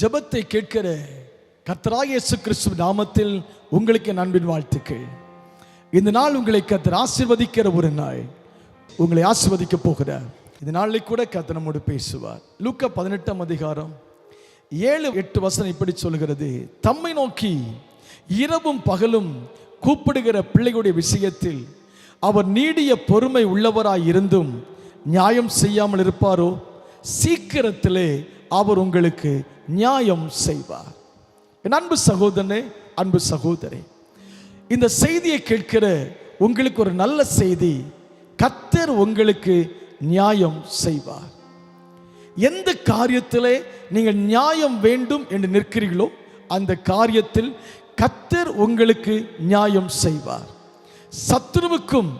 ஜெபத்தை கேட்கிற கர்த்தராகிய இயேசு கிறிஸ்து நாமத்தில் உங்களுக்கு நண்பின் வாழ்த்துக்கள். இந்த நாள் உங்களை கத்தர் ஆசிர்வதிக்கிற ஒரு நாள். உங்களை ஆசிர்வதிக்க போகிறார் இந்த நாளில் கூட கர்த்தர் நம்மோடு பேசுவார். லூக்க பதினெட்டாம் அதிகாரம் ஏழு எட்டு வசனம் இப்படி சொல்கிறது தம்மை நோக்கி இரவும் பகலும் கூப்பிடுகிற பிள்ளைகளுடைய விஷயத்தில் அவர் நீடிய பொறுமை உள்ளவராய் இருந்தும் நியாயம் செய்யாமல் இருப்பாரோ? சீக்கிரத்திலே அவர் உங்களுக்கு நியாயம் செய்வார். என் அன்பு சகோதரனே அன்பு சகோதரி இந்த செய்தியை கேட்கிற உங்களுக்கு ஒரு நல்ல செய்தி கத்தர் உங்களுக்கு நியாயம் செய்வார். எந்த காரியத்திலே நீங்கள் நியாயம் வேண்டும் என்று நிற்கிறீர்களோ அந்த காரியத்தில் கத்தர் உங்களுக்கு நியாயம் செய்வார். சத்ருவுக்கும்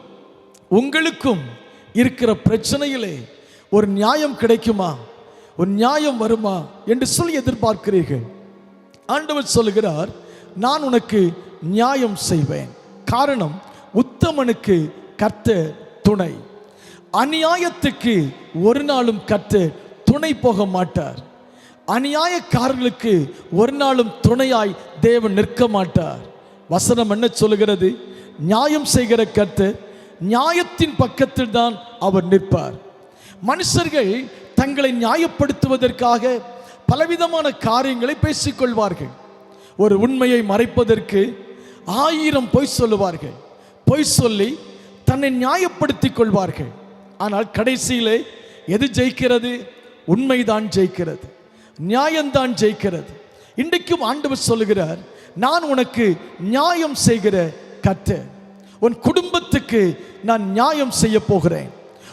உங்களுக்கும் இருக்கிற பிரச்சனையிலே ஒரு நியாயம் கிடைக்குமா? ஒரு நியாயம் வருமா என்று சொல்லி எதிர்பார்க்கிறீர்கள். ஆண்டவர் சொல்லுகிறார் நான் உனக்கு நியாயம் செய்வேன். காரணம் உத்தமனுக்கு கத்த துணை. அநியாயத்துக்கு ஒரு நாளும் கர்த்தர் துணை போக மாட்டார். அநியாயக்காரர்களுக்கு ஒரு நாளும் துணையாய் தேவன் நிற்க மாட்டார். வசனம் என்ன சொல்லுகிறது? நியாயம் செய்கிற கர்த்தர் நியாயத்தின் பக்கத்தில் தான் அவர் நிற்பார். மனுஷர்கள் தங்களை நியாயப்படுத்துவதற்காக பலவிதமான காரியங்களை பேசிக்கொள்வார்கள். ஒரு உண்மையை மறைப்பதற்கு ஆயிரம் பொய் சொல்லுவார்கள். பொய் சொல்லி தன்னை நியாயப்படுத்திக் கொள்வார்கள். ஆனால் கடைசியிலே எது ஜெயிக்கிறது? உண்மைதான் ஜெயிக்கிறது. நியாயம்தான் ஜெயிக்கிறது. இன்றைக்கும் ஆண்டவர் சொல்லுகிறார் நான் உனக்கு நியாயம் செய்கிற கர்த்தர். உன் குடும்பத்துக்கு நான் நியாயம் செய்ய போகிறேன்.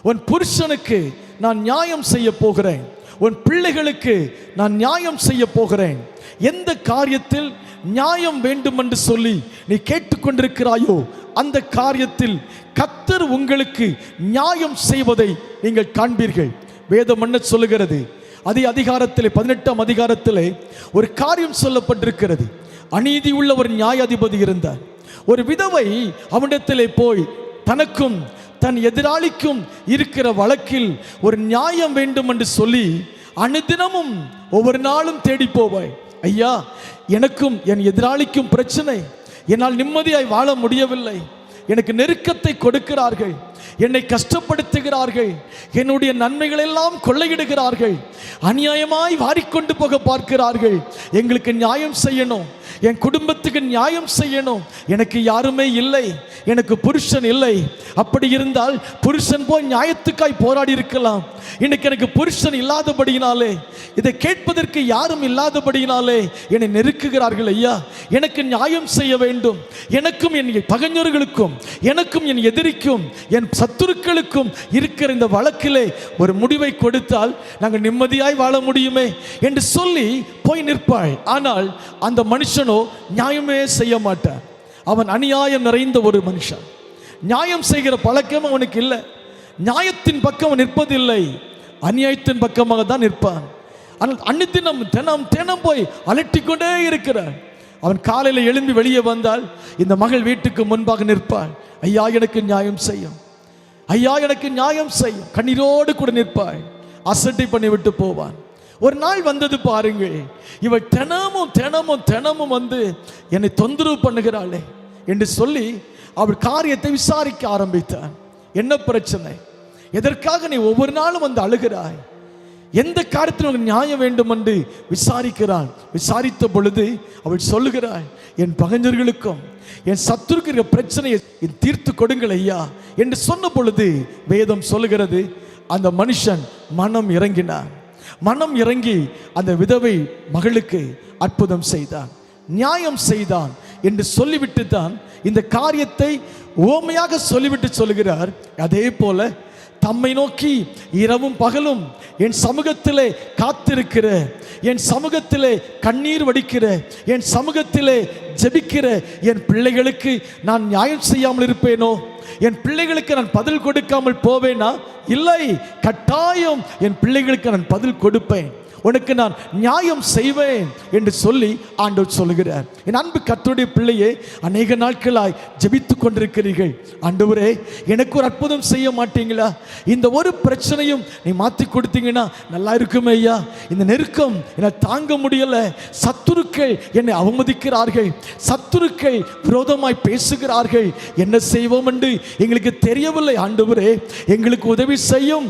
உன் புருஷனுக்கு நான் நியாயம் செய்ய போகிறேன். உன் பிள்ளைகளுக்கு நான் நியாயம் செய்ய போகிறேன். எந்த காரியத்தில் நியாயம் வேண்டும் என்று சொல்லி நீ கேட்டுக்கொண்டிருக்கிறாயோ அந்த காரியத்தில் கத்தர் உங்களுக்கு நியாயம் செய்வதை நீங்கள் காண்பீர்கள். வேதம் என்ன சொல்லுகிறது? அதே அதிகாரத்திலே பதினெட்டாம் அதிகாரத்திலே ஒரு காரியம் சொல்லப்பட்டிருக்கிறது. அநீதி உள்ள ஒரு நியாயாதிபதி இருந்தார். ஒரு விதவை அவனிடத்திலே போய் தனக்கும் தன் எதிராளிக்கும் இருக்கிற வழக்கில் ஒரு நியாயம் வேண்டும் என்று சொல்லி அனுதினமும் ஒவ்வொரு நாளும் தேடி போவாய். ஐயா எனக்கும் என் எதிராளிக்கும் பிரச்சனை. என்னால் நிம்மதியாய் வாழ முடியவில்லை. எனக்கு நெருக்கத்தை கொடுக்கிறார்கள். என்னை கஷ்டப்படுத்துகிறார்கள். என்னுடைய நன்மைகள் எல்லாம் கொள்ளையிடுகிறார்கள். அநியாயமாய் வாரிக்கொண்டு போக பார்க்கிறார்கள். எங்களுக்கு நியாயம் செய்யணும். என் குடும்பத்துக்கு நியாயம் செய்யணும். எனக்கு யாருமே இல்லை. எனக்கு புருஷன் இல்லை. அப்படி இருந்தால் புருஷன் போய் நியாயத்துக்காய் போராடி இருக்கலாம். இன்னைக்கு எனக்கு புருஷன் இல்லாதபடியினாலே இதை கேட்பதற்கு யாரும் இல்லாதபடியினாலே என்னை நெருக்குகிறார்கள் ஐயா. எனக்கு நியாயம் செய்ய வேண்டும். எனக்கும் என் பகைஞர்களுக்கும் எனக்கும் என் எதிரிக்கும் என் சத்துருக்களுக்கும் இருக்கிற இந்த வழக்கிலே ஒரு முடிவை கொடுத்தால் நாங்கள் நிம்மதியாய் வாழ முடியுமே என்று சொல்லி போய் நிற்பாய். ஆனால் அந்த மனுஷனோ நியாயமே செய்ய மாட்டான் அவன் அநியாயம் நிறைந்த ஒரு மனுஷன். நியாயம் செய்கிற பழக்கம் அவனுக்கு இல்லை. நியாயத்தின் பக்கம் அவன் நிற்பதில்லை. அநியாயத்தின் பக்கமாக தான் நிற்பான். ஆனால் அன்னித்தினம் தினம் தினம் போய் அலட்டிக்கொண்டே இருக்கிறான். அவன் காலையில் எழும்பி வெளியே வந்தால் இந்த மகள் வீட்டுக்கு முன்பாக நிற்பாள். ஐயா எனக்கு நியாயம் செய்யும். ஐயா எனக்கு நியாயம் செய்யும். கண்ணீரோடு கூட நிற்பாள். அசட்டை பண்ணி விட்டு போவான். ஒரு நாள் வந்தது பாருங்கள் இவள் தினமும் தினமும் தினமும் வந்து என்னை தொந்தரவு பண்ணுகிறாளே என்று சொல்லி அவள் காரியத்தை விசாரிக்க ஆரம்பித்தான் என்ன பிரச்சனை? எதற்காக நீ ஒவ்வொரு நாளும் வந்து அழுகிறாய்? எந்த காரியத்தில் உனக்கு நியாயம் வேண்டும் என்று விசாரிக்கிறாள். விசாரித்த பொழுது அவள் சொல்லுகிறாள் என் பகைஞர்களுக்கும் என் சத்துருக்கு இருக்கிற பிரச்சனையை தீர்த்து கொடுங்கள் ஐயா. என்று சொன்ன பொழுது வேதம் சொல்லுகிறது அந்த மனுஷன் மனம் இறங்கினான். மனம் இறங்கி அந்த விதவை மகளுக்கு அற்புதம் செய்தான் நியாயம் செய்தான் என்று சொல்லிவிட்டு தான் இந்த காரியத்தை ஓமையாக சொல்லிவிட்டு சொல்லுகிறார். அதே போல தம்மை நோக்கி இரவும் பகலும் என் சமூகத்திலே காத்திருக்கிற என் சமூகத்திலே கண்ணீர் வடிக்கிற என் சமூகத்திலே ஜெபிக்கிற என் பிள்ளைகளுக்கு நான் நியாயம் செய்யாமல் இருப்பேனோ? என் பிள்ளைகளுக்கு நான் பதில் கொடுக்காமல் போவேனா? இல்லை கட்டாயம் என் பிள்ளைகளுக்கு நான் பதில் கொடுப்பேன். உனக்கு நான் நியாயம் செய்வேன் என்று சொல்லி ஆண்டவர் சொல்லுகிறார். என் அன்பு கத்தருடைய பிள்ளையே அநேக நாட்களாய் ஜபித்து கொண்டிருக்கிறீர்கள். ஆண்டவரே எனக்கு ஒரு அற்புதம் செய்ய மாட்டீங்களா? இந்த ஒரு பிரச்சனையும் நீ மாற்றி கொடுத்தீங்கன்னா நல்லா இருக்குமே ஐயா. இந்த நெருக்கம் என்னை தாங்க முடியலை. சத்துருக்கள் என்னை அவமதிக்கிறார்கள். சத்துருக்கள் விரோதமாய் பேசுகிறார்கள். என்ன செய்வோம் என்று எங்களுக்கு தெரியவில்லை. ஆண்டவரே எங்களுக்கு உதவி செய்யும்.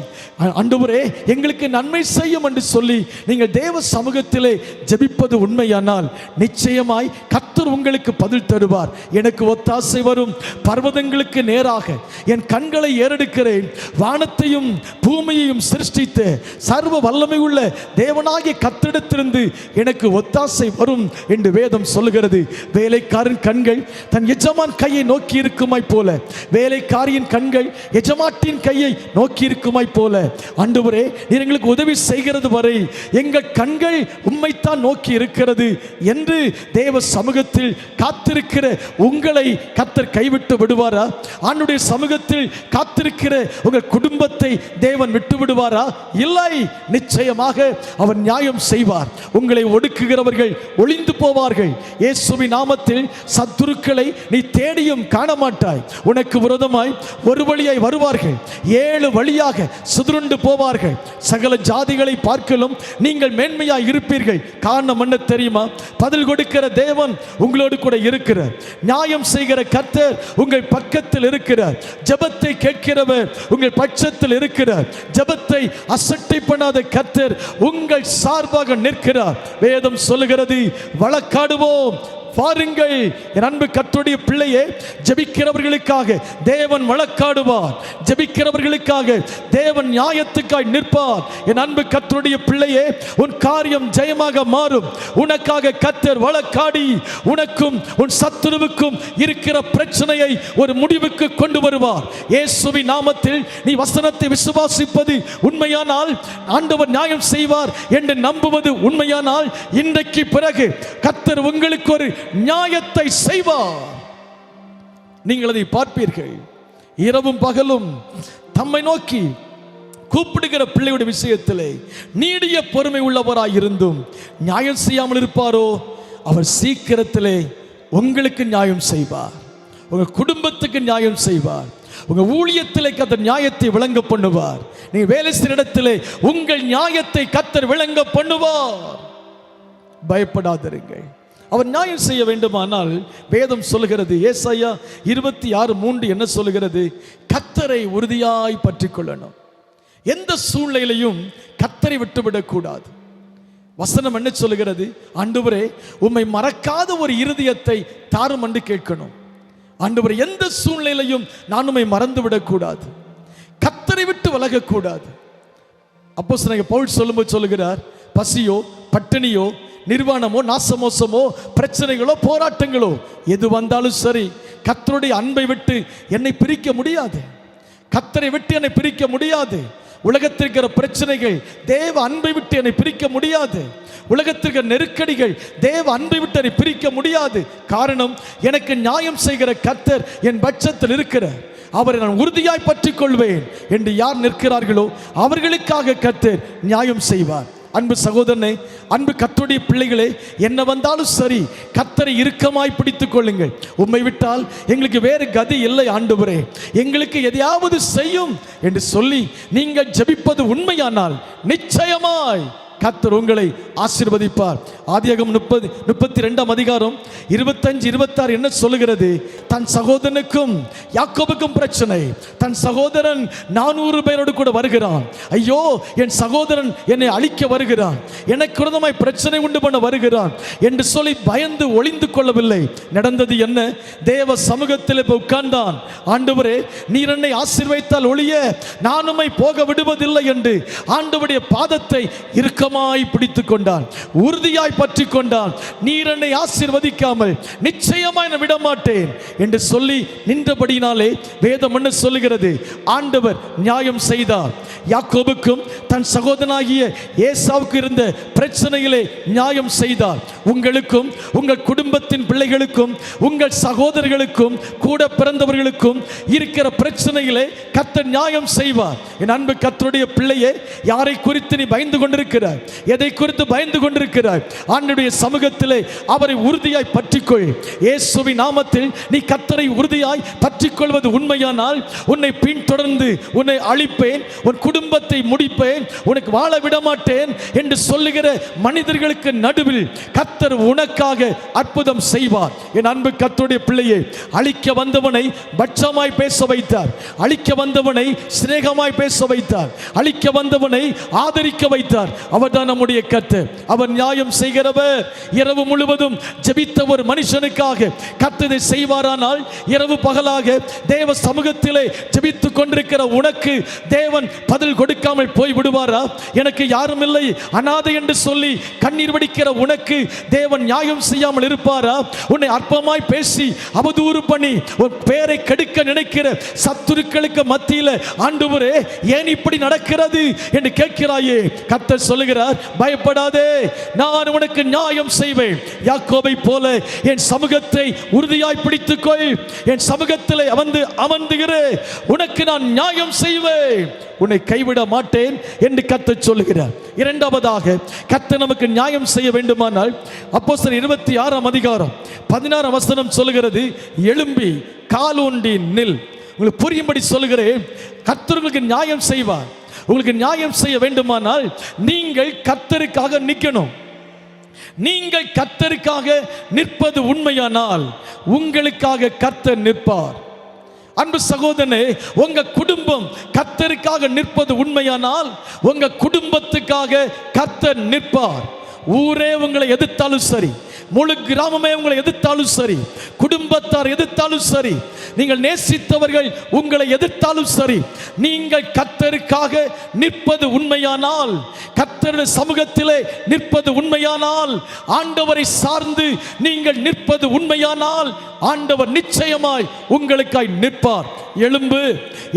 ஆண்டவரே எங்களுக்கு நன்மை செய்யும் என்று சொல்லி நீங்கள் தேவ சமூகத்திலே ஜெபிப்பது உண்மையானால் நிச்சயமாய் கத்தர் உங்களுக்கு பதில் தருவார். எனக்கு ஒத்தாசை வரும். பர்வதங்களுக்கு நேராக என் கண்களை ஏறெடுக்கிறேன். வானத்தையும் பூமியையும் சிருஷ்டித்து சர்வ வல்லமை உள்ள தேவனாகிய கத்திடத்திலிருந்து எனக்கு ஒத்தாசை வரும் என்று வேதம் சொல்லுகிறது. வேலைக்காரன் கண்கள் தன் எஜமான் கையை நோக்கி இருக்குமாய் போல. வேலைக்காரியின் கண்கள் எஜமாட்டின் கையை நோக்கி இருக்குமாய் போல. அன்றுவரே நீர் எங்களுக்கு உதவி செய்கிறது வரை எங்கள் கண்கள் உம்மைத்தான் நோக்கி இருக்கிறது என்று தேவ சமூகத்தில் காத்திருக்கிற உங்களை கத்தர் கைவிட்டு விடுவாரா? ஆண்டுடைய சமூகத்தில் காத்திருக்கிற உங்கள் குடும்பத்தை தேவன் விட்டு விடுவாரா? இல்லை நிச்சயமாக அவர் நியாயம் செய்வார். உங்களை ஒடுக்குகிறவர்கள் ஒளிந்து போவார்கள். இயேசுவி நாமத்தில் சத்துருக்களை நீ தேடியும் காண மாட்டாய் உனக்கு விரோதமாய் ஒரு வழியாய் வருவார்கள். ஏழு வழியாக சுதுருண்டு போவார்கள். சகல ஜாதிகளை பார்க்கலும் நீங்கள் மேன்மையா இருப்பீர்கள். காரணம் என்ன தெரியுமா? பதில் கொடுக்கிற தேவன் உங்களோடு கூட இருக்கிறார். நியாயம் செய்கிற கர்த்தர் உங்கள் பக்கத்தில் இருக்கிறார். ஜெபத்தை கேட்கிறவர் உங்கள் பட்சத்தில் இருக்கிறார். ஜெபத்தை அசட்டை பண்ணாத கர்த்தர் உங்கள் சார்பாக நிற்கிறார். வேதம் சொல்லுகிறது வழக்காடுவோம் பாருங்கள் என் அன்பு கத்துடைய பிள்ளையே ஜெபிக்கிறவர்களுக்காக தேவன் வழக்காடுவார். ஜெபிக்கிறவர்களுக்காக தேவன் நியாயத்துக்காய் நிற்பார். என் அன்பு கத்துடைய பிள்ளையே உன் காரியம் ஜெயமாக மாறும். உனக்காக கத்தர் வழக்காடி உனக்கும் உன் சத்துருவுக்கும் இருக்கிற பிரச்சனையை ஒரு முடிவுக்கு கொண்டு வருவார். இயேசுவி நாமத்தில் நீ வசனத்தை விசுவாசிப்பது உண்மையானால் ஆண்டவர் நியாயம் செய்வார் என்று நம்புவது உண்மையானால் இன்றைக்கு பிறகு கத்தர் உங்களுக்கு ஒரு நியாயத்தை செய்வார். நீங்கள் அதை பார்ப்பீர்கள். இரவும் பகலும் தம்மை நோக்கி கூப்பிடுகிற பிள்ளையுடைய விஷயத்திலே நீடிய பொறுமை உள்ளவராய் இருந்தும் நியாயம் செய்யாமல் இருப்பாரோ? அவர் சீக்கிரத்திலே உங்களுக்கு நியாயம் செய்வார். உங்க குடும்பத்துக்கு நியாயம் செய்வார். உங்க ஊழியத்திலே கத்தர் நியாயத்தை விளங்க பண்ணுவார். நீ வேலை செய்கிற இடத்திலே உங்கள் நியாயத்தை கத்தர் விளங்க பண்ணுவார். பயப்படாதிருங்கள். அவர் நியாயம் செய்ய வேண்டுமானால் வேதம் சொல்லுகிறது. ஏசாயா இருபத்தி ஆறு மூன்று என்ன சொல்லுகிறது? கத்தரை உறுதியாய் பற்றி கொள்ளணும் எந்த சூழ்நிலையிலையும் கத்தரை விட்டுவிடக்கூடாது வசனம் என்ன சொல்லுகிறது? ஆண்டவரே உம்மை மறக்காத ஒரு இருதயத்தை தாரும் என்று கேட்கணும். ஆண்டவரே எந்த சூழ்நிலையிலையும் நான் உம்மை மறந்து விடக்கூடாது கத்தரை விட்டு விலகக்கூடாது அப்போ சில பவுல் சொல்லும்போது சொல்லுகிறார் பசியோ பட்டினியோ நிர்வாணமோ நாசமோசமோ பிரச்சனைகளோ போராட்டங்களோ எது வந்தாலும் சரி கத்தருடைய அன்பை விட்டு என்னை பிரிக்க முடியாது. கத்தரை விட்டு என்னை பிரிக்க முடியாது. உலகத்தில் இருக்கிற பிரச்சனைகள் தேவ அன்பை விட்டு என்னை பிரிக்க முடியாது. உலகத்திற்கு நெருக்கடிகள் தேவ அன்பை விட்டு என்னை பிரிக்க முடியாது. காரணம் எனக்கு நியாயம் செய்கிற கத்தர் என் பட்சத்தில் இருக்கிறார். அவரை நான் உறுதியாய் பற்றிக் கொள்வேன் என்று யார் நிற்கிறார்களோ அவர்களுக்காக கத்தர் நியாயம் செய்வார். அன்பு சகோதரனை அன்பு கத்துடைய பிள்ளைகளே என்ன வந்தாலும் சரி கத்தரை இறுக்கமாய் பிடித்துக் கொள்ளுங்கள். உம்மை விட்டால் எங்களுக்கு வேறு கதி இல்லை ஆண்டுபுரே எங்களுக்கு எதையாவது செய்யும் என்று சொல்லி நீங்கள் ஜெபிப்பது உண்மையானால் நிச்சயமாய். கத்தர் உங்களை ஆசீர்வதிப்பார். ஆதியகம் முப்பது முப்பத்தி ரெண்டாம் அதிகாரம் இருபத்தஞ்சு இருபத்தாறு என்ன சொல்லுகிறது? தன் சகோதரனுக்கும் யாக்கோபுக்கும் பிரச்சனை. தன் சகோதரன் நானூறு பேரோடு கூட வருகிறான். ஐயோ என் சகோதரன் என்னை அழிக்க வருகிறான். எனக்கு விரோதமாய் பிரச்சனை உண்டு பண்ண வருகிறான். என்று சொல்லி பயந்து ஒளிந்து கொள்ளவில்லை. நடந்தது என்ன? தேவ சமூகத்தில் இப்போ உட்கார்ந்தான். ஆண்டவரே நீர் என்னை ஆசிர்வைத்தால் ஒளிய நானுமை போக விடுவதில்லை என்று ஆண்டவருடைய பாதத்தை இருக்க பலமாய் பிடித்து கொண்டான் உறுதியாய் பற்றி கொண்டான் நீர் என்னை ஆசீர்வதிக்காமல் நிச்சயமாய் நான் விடமாட்டேன் என்று சொல்லி நின்றபடினாலே வேதம் என்ன சொல்லுகிறது? ஆண்டவர் நியாயம் செய்தார். யாக்கோபுக்கும் தன் சகோதரனாகிய ஏசாவுக்கு இருந்த பிரச்சனையிலே நியாயம் செய்தார். உங்களுக்கும் உங்கள் குடும்பத்தின் பிள்ளைகளுக்கும் உங்கள் சகோதரர்களுக்கும் கூட பிறந்தவர்களுக்கும் இருக்கிற பிரச்சனையிலே கத்த நியாயம் செய்வார். என் அன்பு கத்தருடைய பிள்ளையே யாரை குறித்து நீ பயந்து கொண்டிருக்கிறார் எதை குறித்து பயந்து கொண்டிருக்கிறாய்? ஆண்டுடைய சமூகத்திலே அவரை உறுதியாய் பற்றிக்கொள். இயேசுவின் நாமத்தில் நீ கத்தரை உறுதியாய் பற்றிக்கொள்வது உண்மையானால் உன்னை பின்தொடர்ந்து உன்னை அழிப்பேன் உன் குடும்பத்தை முடிப்பேன் உனக்கு வாழ விட மாட்டேன் என்று சொல்லுகிற மனிதர்களுக்கு நடுவில் கத்தர் உனக்காக அற்புதம் செய்வார். என் அன்பு கத்தருடைய பிள்ளையை அழிக்க வந்தவனை பட்சமாய் பேச வைத்தார். அழிக்க வந்தவனை சிநேகமாய் பேச வைத்தார். அழிக்க வந்தவனை ஆதரிக்க வைத்தார். அவர் அவர்தான் நம்முடைய கத்து அவர் நியாயம் செய்கிறவர். இரவு முழுவதும் ஜபித்த ஒரு மனுஷனுக்காக கத்ததை செய்வாரானால் இரவு பகலாக தேவ சமூகத்திலே ஜெபித்துக் கொண்டிருக்கிற உனக்கு தேவன் பதில் கொடுக்காமல் போய் விடுவாரா எனக்கு யாரும் இல்லை அனாதை என்று சொல்லி கண்ணீர் வடிக்கிற உனக்கு தேவன் நியாயம் செய்யாமல் இருப்பாரா? உன்னை அற்பமாய் பேசி அவதூறு பண்ணி உன் பேரை கெடுக்க நினைக்கிற சத்துருக்களுக்கு மத்தியில் ஆண்டவரே ஏன் இப்படி நடக்கிறது? என்று கேட்கிறாயே. கர்த்தர் சொல்லுகிறார் பயப்படாதே நான் உனக்கு நியாயம் செய்வேன். யாக்கோபை போல என் சமூகத்தை உறுதியாய் பிடித்துக்கொள். என் சமூகத்தில் அமர்ந்து அமர்ந்துகிற. உனக்கு நான் நியாயம் செய்வேன். உன்னை கைவிட மாட்டேன் என்று கர்த்தர் சொல்லுகிறார். இரண்டாவதாக கர்த்தர் நமக்கு நியாயம் செய்ய வேண்டுமானால் அப்போஸ்தலர் இருபத்தி ஆறாம் அதிகாரம் பதினாறாம் வசனம் சொல்லுகிறது எழும்பி காலூண்டி நில். உங்களுக்கு புரியும்படி சொல்லுகிறேன் கத்தர்களுக்கு நியாயம் செய்வார். உங்களுக்கு நியாயம் செய்ய வேண்டுமானால் நீங்கள் கத்தருக்காக நிற்கணும். நீங்கள் கத்தருக்காக நிற்பது உண்மையானால் உங்களுக்காக கத்தர் நிற்பார். அன்பு சகோதரனே உங்க குடும்பம் கத்தருக்காக நிற்பது உண்மையானால் உங்க குடும்பத்துக்காக கத்தர் நிற்பார். ஊரே உங்களை எதிர்த்தாலும் சரி முழு கிராமமே உங்களை எதிர்த்தாலும் சரி குடும்பத்தார் எதிர்த்தாலும் சரி நீங்கள் நேசித்தவர்கள் உங்களை எதிர்த்தாலும் சரி நீங்கள் கத்தருக்காக நிற்பது உண்மையானால் கத்தருடைய சமூகத்திலே நிற்பது உண்மையானால் ஆண்டவரை சார்ந்து நீங்கள் நிற்பது உண்மையானால் ஆண்டவர் நிச்சயமாய் உங்களுக்காய் நிற்பார். எலும்பு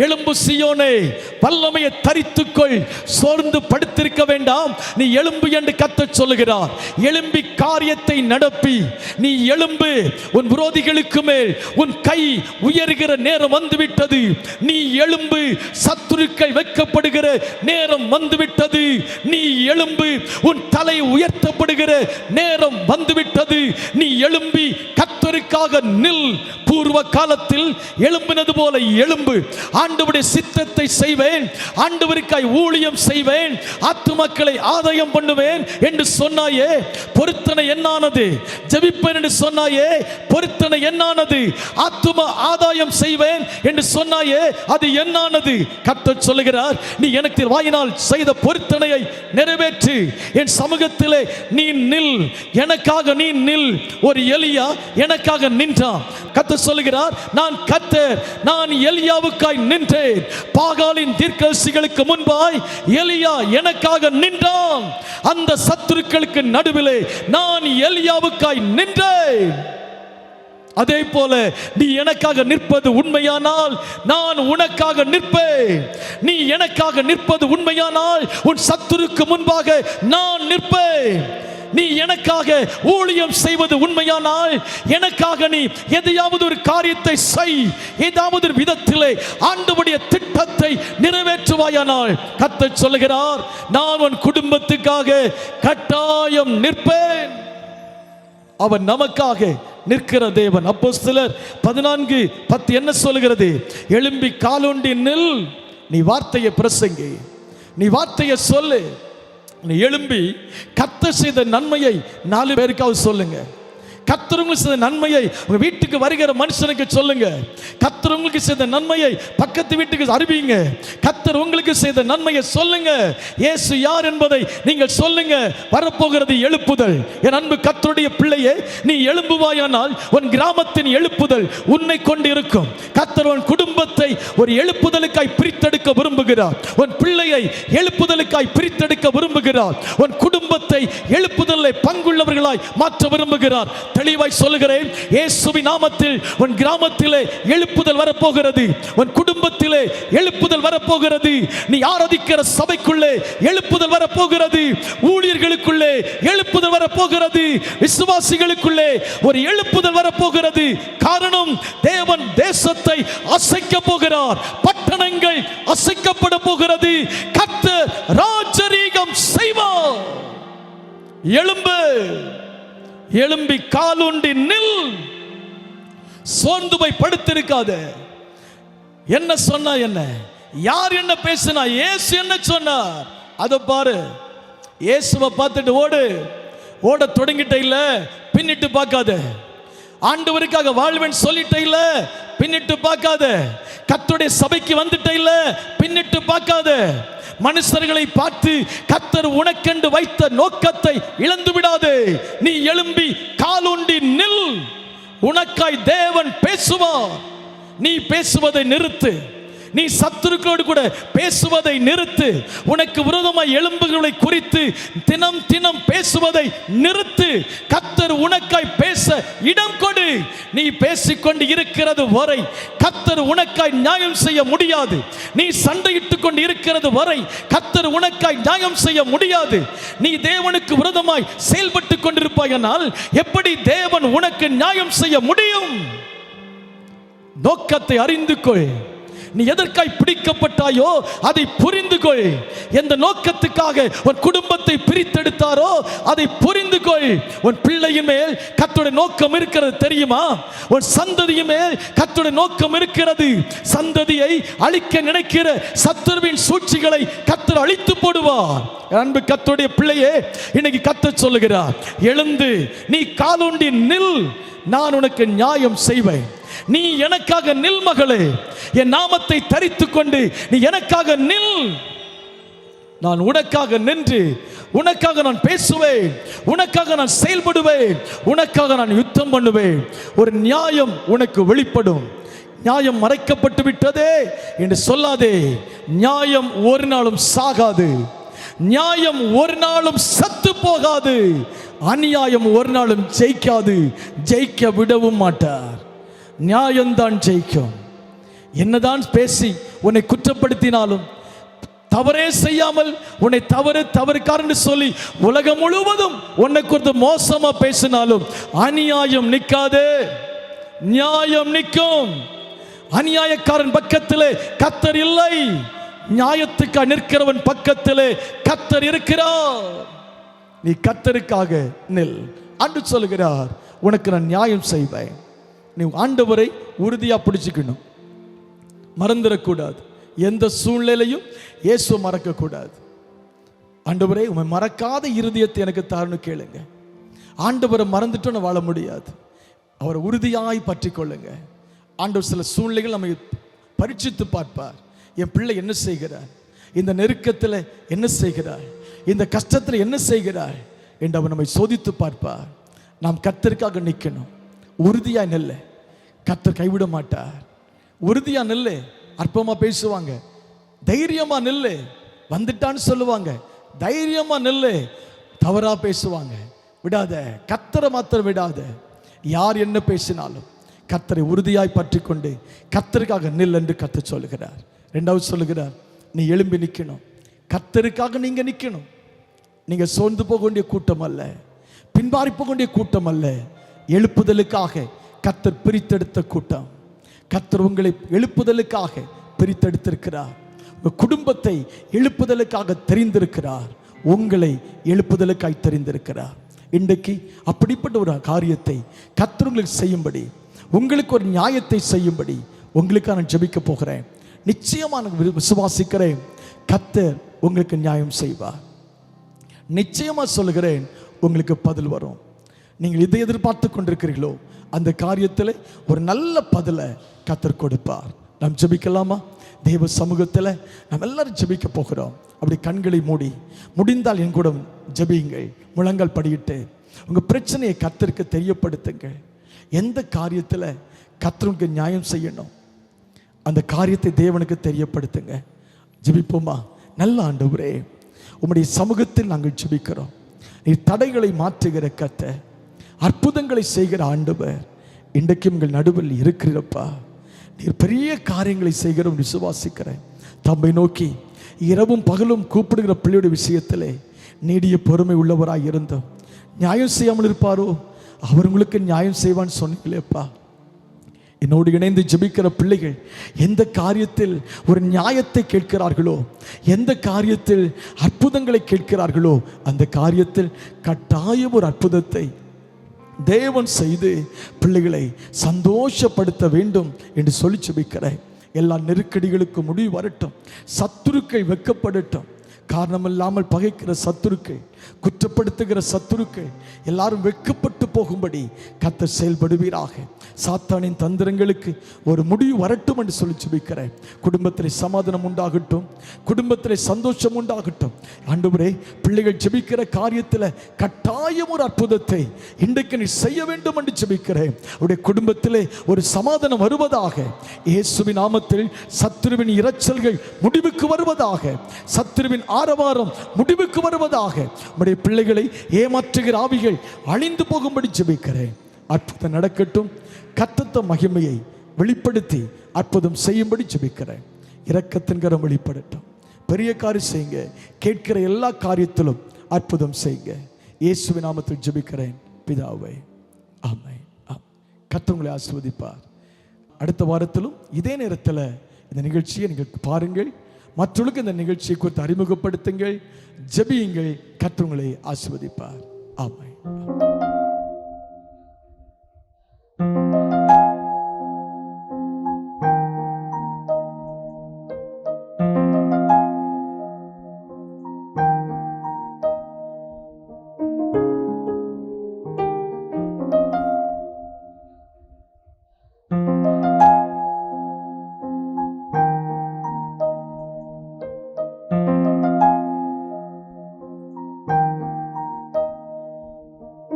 எலும்பு சியோனே வல்லமையை தரித்துக்கொள் சோர்ந்து படுத்திருக்க வேண்டாம் நீ எலும்பு என்று கத்த சொல்லுகிறார். எலும்பி காரியத்தை நடப்பி நீ எழும்பு. உன் விரோதிகளுக்கு மேல் உன் கை உயர்கிற நேரம் வந்துவிட்டது. நீ எலும்பு சத்துருக்கள் வைக்கப்படுகிற நேரம் வந்துவிட்டது. நீ எலும்பு உன் தலை உயர்த்தப்படுகிற நேரம் வந்துவிட்டது. நீ எழும்பி கத்தருக்காக நில். பூர்வ காலத்தில் எழும்பினது போல எழும்பு. ஆண்டவருடைய சித்தத்தை செய்வேன். ஆண்டவருக்காய் ஊழியம் செய்வேன். ஆத்துமக்களை ஆதாயம் பண்ணுவேன் என்று சொன்னாயே பொருத்தனை என்னானது? ஜபிப்பேன் என்று சொன்னாயே பொருத்தனை என்னானது? ஆத்தும ஆதாயம் செய்வேன் என்று சொன்னாயே அது என்னானது? கர்த்தர் சொல்லுகிறார் நீ எனக்கு வாயினால் செய்த பொருத்தனையை நிறைவேற்று. என் சமூகத்திலே நீ நில். எனக்காக நீ நில். ஒரு எலியா எனக்காக நின்றான் கர்த்தர் சொல்லுகிறார் நான் கத்தர் நான் எலியாவுக்காய் நின்றேன். பாகாலின் தீர்க்கரசிகளுக்கு முன்பாய் எலியா எனக்காக நின்றான். அந்த சத்துருக்களுக்கு நடுவிலே நான் எலியாவு நமக்காய் நின்றேன். அதே போல நீ எனக்காக நிற்பது உண்மையானால் நான் உனக்காக நிற்பேன். நீ எனக்காக நிற்பது உண்மையானால் உன் சத்துருக்கு முன்பாக நான் நிற்பேன். நீ எனக்காக ஊழியம் செய்வது உண்மையானால் எனக்காக நீ எதையாவது ஒரு காரியத்தை செய் ஏதாவது ஒரு விதத்திலே ஆண்டுபடிய திட்டத்தை நிறைவேற்றுவாயானால் கர்த்தர் சொல்லுகிறார் நான் உன் குடும்பத்துக்காக கட்டாயம் நிற்பேன். அவர் நமக்காக நிற்கிற தேவன். அப்போ சிலர் பதினான்கு பத்து என்ன சொல்கிறது எழும்பி காலோண்டி நில் நீ வார்த்தையை பிரசங்கி. நீ வார்த்தையை சொல்லு. நீ எழும்பி கத்த செய்த நன்மையை நாலு பேருக்காவது சொல்லுங்கள் கத்தரவங்களுக்கு செய்த நன்மையை உங்க வீட்டுக்கு வருகிற மனுஷனுக்கு சொல்லுங்க. கத்தர் உங்களுக்கு செய்த நன்மையை பக்கத்து வீட்டுக்கு அறிவிங்க. கத்தர் உங்களுக்கு செய்த நன்மையை சொல்லுங்க. இயேசு யார் என்பதை நீங்கள் சொல்லுங்க. வரப்போகிறது எழுப்புதல். என் அன்பு கத்தருடைய பிள்ளையே நீ எழும்புவாயானால் உன் கிராமத்தின் எழுப்புதல் உன்னை கொண்டு இருக்கும் கத்தர் உன் குடும்பத்தை ஒரு எழுப்புதலுக்காய் பிரித்தெடுக்க விரும்புகிறார். உன் பிள்ளையை எழுப்புதலுக்காய் பிரித்தெடுக்க விரும்புகிறார். உன் குடும்பத்தை எழுப்புதலை பங்குள்ளவர்களாய் மாற்ற விரும்புகிறார். தெளிவாய் சொல்லுகிறேன் இயேசுவி நாமத்தில் உன் கிராமத்திலே எழுப்புதல் வரப்போகிறது. உன் குடும்பத்திலே எழுப்புதல் வரப்போகிறது. நீ ஆராதிக்கிற சபைக்குள்ளே எழுப்புதல் வரப்போகிறது. ஊழியர்களுக்குள்ளே எழுப்புதல் வரப்போகிறது. விசுவாசிகளுக்குள்ளே ஒரு எழுப்புதல் வரப்போகிறது. காரணம் தேவன் தேசத்தை அசைக்க போகிறார். பட்டணங்கள் அசைக்கப்பட போகிறது. கத்த ராஜரீகம் செய்வார். எழும்பு எழும்பி காலுண்டி நில் சோர்ந்து போய் படுத்திருக்காத. என்ன சொன்னா என்ன? யார் என்ன பேசினா? ஏசு என்ன சொன்னார்? அதை பாரு இயேசுவை பார்த்துட்டு ஓடு. ஓட தொடங்கிட்ட இல்ல பின்னிட்டு பார்க்காத. ஆண்டவருக்காக வாழ்வேன் சொல்லிட்ட இல்ல பின்னிட்டு பார்க்காத. கத்துடைய சபைக்கு வந்துட்ட இல்ல பின்னிட்டு பார்க்காத. மனுஷர்களை பார்த்து கத்தர் உனக்கென்று வைத்த நோக்கத்தை இழந்து விடாதே. நீ எழும்பி காலூண்டி நில். உனக்காய் தேவன் பேசுவார். நீ பேசுவதை நிறுத்து. நீ சத்துருக்களோடு கூட பேசுவதை நிறுத்து. உனக்கு விரோதமாய் எலும்புகளை குறித்து தினம் தினம் பேசுவதை நிறுத்து. கத்தர் உனக்காய் பேச இடம் கொடு. நீ பேசிக்கொண்டு இருக்கிறது வரை கத்தர் உனக்காய் நியாயம் செய்ய முடியாது. நீ சண்டையிட்டு கொண்டு இருக்கிறது வரை கத்தர் உனக்காய் நியாயம் செய்ய முடியாது. நீ தேவனுக்கு விரோதமாய் செயல்பட்டு கொண்டிருப்பாயனால் எப்படி தேவன் உனக்கு நியாயம் செய்ய முடியும்? நோக்கத்தை அறிந்து கொள். நீ எதற்காய் பிடிக்கப்பட்டாயோ அதை புரிந்து கொள் எந்த நோக்கத்துக்காக உன் குடும்பத்தை பிரித்தெடுத்தாரோ அதை புரிந்து கொள் உன் பிள்ளையின் மேல் கத்துடைய நோக்கம் இருக்கிறது தெரியுமா? உன் சந்ததியின் மேல் கத்துடைய நோக்கம் இருக்கிறது. சந்ததியை அழிக்க நினைக்கிற சத்துருவின் சூழ்ச்சிகளை கத்தர் அழித்து போடுவார். அன்பு கத்துடைய பிள்ளையே இன்னைக்கு கத்த சொல்லுகிறார் எழுந்து நீ காலூண்டி நில் நான் உனக்கு நியாயம் செய்வேன். நீ எனக்காக நில் மகளே. என் நாமத்தை தரித்து கொண்டு நீ எனக்காக நில். நான் உனக்காக நின்று உனக்காக நான் பேசுவேன் உனக்காக நான் செயல்படுவேன் உனக்காக நான் யுத்தம் பண்ணுவேன். ஒரு நியாயம் உனக்கு வெளிப்படும். நியாயம் மறைக்கப்பட்டு விட்டதே என்று சொல்லாதே. நியாயம் ஒரு நாளும் சாகாது. நியாயம் ஒரு நாளும் சத்து போகாது. அநியாயம் ஒரு நாளும் ஜெயிக்காது. ஜெயிக்க விடவும் மாட்டார். நியாயம்தான் ஜெயிக்கும். என்னதான் பேசி உன்னை குற்றப்படுத்தினாலும் தவறே செய்யாமல் உன்னை தவறு தவறுக்காரன்னு சொல்லி உலகம் முழுவதும் உன்னை குறித்து மோசமா பேசினாலும் அநியாயம் நிற்காதே. நியாயம் நிற்கும். அநியாயக்காரன் பக்கத்திலே கத்தர் இல்லை. நியாயத்துக்கு நிற்கிறவன் பக்கத்திலே கத்தர் இருக்கிறார். நீ கத்தருக்காக நில். அன்று சொல்லுகிறார் உனக்கு நான் நியாயம் செய்வேன். நீ ஆண்டவரை உறுதியாக பிடிச்சிக்கணும். மறந்துடக்கூடாது. எந்த சூழ்நிலையும் இயேசுவை மறக்கக்கூடாது. ஆண்டவரே உண்மை மறக்காத இருதயத்தை எனக்கு தாருன்னு கேளுங்க. ஆண்டவரை மறந்துட்டோன்னு வாழ முடியாது. அவரை உறுதியாய் பற்றி கொள்ளுங்க ஆண்டவர் சில சூழ்நிலைகள் நம்மை பரீட்சித்து பார்ப்பார். என் பிள்ளை என்ன செய்கிறார்? இந்த நெருக்கத்தில் என்ன செய்கிறார்? இந்த கஷ்டத்தில் என்ன செய்கிறார்? என்று அவர் நம்மை சோதித்து பார்ப்பார். நாம் கத்திற்காக நிற்கணும் உறுதியாக நெல்ல. கத்தர் கைவிட மாட்டார். உறுதியா நெல்லு. அற்பமா பேசுவாங்க. தைரியமா நெல்லு. வந்துட்டான்னு சொல்லுவாங்க. தைரியமா நெல்லு. தவறா பேசுவாங்க. விடாத. கத்தரை மாத்திரம் விடாத. யார் என்ன பேசினாலும் கத்தரை உறுதியாய் பற்றி கொண்டு கத்தருக்காக நில் என்று கத்த சொல்லுகிறார். ரெண்டாவது சொல்லுகிறார் நீ எழும்பி நிற்கணும் கத்தருக்காக நீங்க நிற்கணும் நீங்க சோர்ந்து போக வேண்டிய கூட்டம் அல்ல. பின்பாரி போக வேண்டிய கூட்டம் அல்ல. எழுப்புதலுக்காக கத்தர் பிரித்தெடுத்த கூட்டம். கத்தர் உங்களை எழுப்புதலுக்காக பிரித்தெடுத்திருக்கிறார். உங்கள் குடும்பத்தை எழுப்புதலுக்காக தெரிந்திருக்கிறார். உங்களை எழுப்புதலுக்காய் தெரிந்திருக்கிறார். இன்றைக்கு அப்படிப்பட்ட ஒரு காரியத்தை கத்தர் உங்களுக்கு செய்யும்படி உங்களுக்கு ஒரு நியாயத்தை செய்யும்படி உங்களுக்கு நான் ஜபிக்க போகிறேன். நிச்சயமாக நான் வி- விசுவாசிக்கிறேன். கத்தர் உங்களுக்கு நியாயம் செய்வார். நிச்சயமாக சொல்லுகிறேன் உங்களுக்கு பதில் வரும். நீங்கள் எதை எதிர்பார்த்து கொண்டிருக்கிறீர்களோ அந்த காரியத்தில் ஒரு நல்ல பதிலை கத்தர் கொடுப்பார். நாம் ஜெபிக்கலாமா? தேவ சமூகத்தில் நாம் எல்லாரும் ஜெபிக்க போகிறோம். அப்படி கண்களை மூடி முடிந்தால் என் கூட ஜபியுங்கள். முழங்கால் படியிட்டு உங்கள் பிரச்சனையை கத்திற்கு தெரியப்படுத்துங்கள். எந்த காரியத்தில் கத்தருக்கு நியாயம் செய்யணும் அந்த காரியத்தை தேவனுக்கு தெரியப்படுத்துங்க. ஜபிப்போமா? நல்ல ஆண்டவரே உம்முடைய சமூகத்தில் நாங்கள் ஜெபிக்கிறோம். நீ தடைகளை மாற்றுகிற கத்தை அற்புதங்களை செய்கிற ஆண்டவர் இன்றைக்கு உங்கள் நடுவில் இருக்கிறப்பா. நீர் பெரிய காரியங்களை செய்கிறோம் விசுவாசிக்கிறேன். தம்மை நோக்கி இரவும் பகலும் கூப்பிடுகிற பிள்ளையுடைய விஷயத்திலே நீடிய பொறுமை உள்ளவராக இருந்தோம். நியாயம் செய்யாமல் இருப்பாரோ? அவர் உங்களுக்கு நியாயம் செய்வான்னு சொன்னீங்களேப்பா. என்னோடு இணைந்து ஜெபிக்கிற பிள்ளைகள் எந்த காரியத்தில் ஒரு நியாயத்தை கேட்கிறார்களோ எந்த காரியத்தில் அற்புதங்களை கேட்கிறார்களோ அந்த காரியத்தில் கட்டாயம் ஒரு அற்புதத்தை தேவன் செய்து பிள்ளைகளை சந்தோஷப்படுத்த வேண்டும் என்று சொல்லி ஜெபிக்கிறேன் எல்லா நெருக்கடிகளுக்கும் முடிவு வரட்டும். சத்துருக்கள் வெக்கப்படட்டும் காரணமில்லாமல் பகைக்கிற சத்துருக்கள் குற்றப்படுத்துகிற சத்துருக்கள் எல்லாரும் வெட்கப்பட்டு போகும்படி கத்த செயல்படுவீராக. சாத்தானின் தந்திரங்களுக்கு ஒரு முடிவு வரட்டும் என்று சொல்லி ஜெபிக்கிறேன். குடும்பத்தில் சமாதானம் உண்டாகட்டும். குடும்பத்தில் சந்தோஷம் உண்டாகட்டும். ஆண்டவரே பிள்ளைகள் ஜெபிக்கிற காரியத்தில் கட்டாயம் ஒரு அற்புதத்தை இன்றைக்கு நீ செய்ய வேண்டும் என்று ஜெபிக்கிறேன். உடைய குடும்பத்திலே ஒரு சமாதானம் வருவதாக. இயேசுவின் நாமத்தில் சத்துருவின் இரைச்சல்கள் முடிவுக்கு வருவதாக. சத்துருவின் ஆரவாரம் முடிவுக்கு வருவதாக. நம்முடைய பிள்ளைகளை ஏமாற்றுகிற ஆவிகள் அழிந்து போகும்படி ஜெபிக்கிறேன். அற்புதம் நடக்கட்டும். கத்தத்த மகிமையை வெளிப்படுத்தி அற்புதம் செய்யும்படி ஜெபிக்கிறேன். இரக்கத்தின் கரம் வெளிப்படட்டும். பெரிய காரியம் செய்யுங்க. கேட்கிற எல்லா காரியத்திலும் அற்புதம் செய்யுங்க. இயேசுவி நாமத்தில் ஜெபிக்கிறேன். பிதாவை ஆமை. ஆம் கத்தவங்களை ஆசிர்வதிப்பார். அடுத்த வாரத்திலும் இதே நேரத்தில் இந்த நிகழ்ச்சியை நீங்கள் பாருங்கள். மற்றவர்களுக்கு இந்த நிகழ்ச்சியை குறித்து அறிமுகப்படுத்துங்கள் ஜெபியுங்கள் கற்றுங்களை ஆசிர்வதிப்பார். ஆமாம்